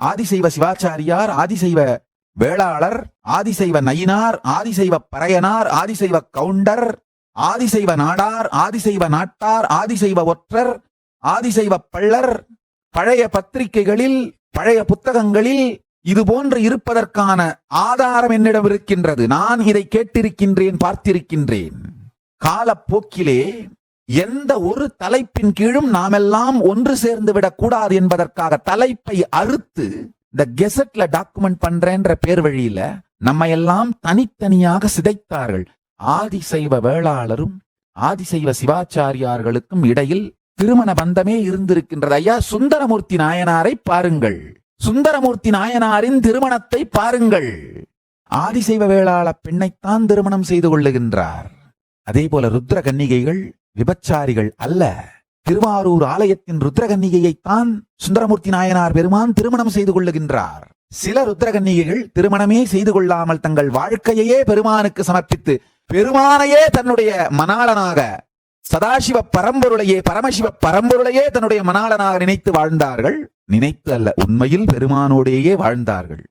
ஆதிசைவ சிவாச்சாரியார் ஆதிசைவ வேளாளர் ஆதிசைவ நயினார் ஆதிசைவ பறையனார் ஆதிசைவ கவுண்டர் ஆதிசைவ நாடார் ஆதிசைவ நாட்டார் ஆதிசைவ ஒற்றர் ஆதிசைவ பள்ளர் பழைய பத்திரிகைகளில் பழைய புத்தகங்களில் இது போன்று இருப்பதற்கான ஆதாரம் என்னிடம் இருக்கின்றது. நான் இதை கேட்டிருக்கின்றேன் பார்த்திருக்கின்றேன். காலப்போக்கிலே எந்த ஒரு தலைப்பின் கீழும் நாமெல்லாம் ஒன்று சேர்ந்து விடக்கூடாது என்பதற்காக தலைப்பை அறுத்து இந்த கெசட்ல டாக்குமெண்ட் பண்றேன்ற பேர் வழியில நம்ம எல்லாம் தனித்தனியாக சிதைத்தார்கள். ஆதிசைவ வேளாளரும் ஆதிசைவ சிவாச்சாரியார்களுக்கும் இடையில் திருமண பந்தமே இருந்திருக்கின்றது. ஐயா சுந்தரமூர்த்தி நாயனாரை பாருங்கள். சுந்தரமூர்த்தி நாயனாரின் திருமணத்தை பாருங்கள். ஆதிசைவ வேளாள பெண்ணைத்தான் திருமணம் செய்து கொள்ளுகின்றார். அதே போல ருத்ர கன்னிகைகள் விபச்சாரிகள் அல்ல. திருவாரூர் ஆலயத்தின் ருத்ரகன்னிகையைத்தான் சுந்தரமூர்த்தி நாயனார் பெருமான் திருமணம் செய்து கொள்ளுகின்றார். சில ருத்ரகன்னிகைகள் திருமணமே செய்து கொள்ளாமல் தங்கள் வாழ்க்கையையே பெருமானுக்கு சமர்ப்பித்து பெருமானையே தன்னுடைய மணாளனாக சதாசிவ பரம்பொருளையே பரமசிவ பரம்பொருளையே தன்னுடைய மணாளனாக நினைத்து வாழ்ந்தார்கள். நினைத்து அல்ல உண்மையில் பெருமானோடையே வாழ்ந்தார்கள்.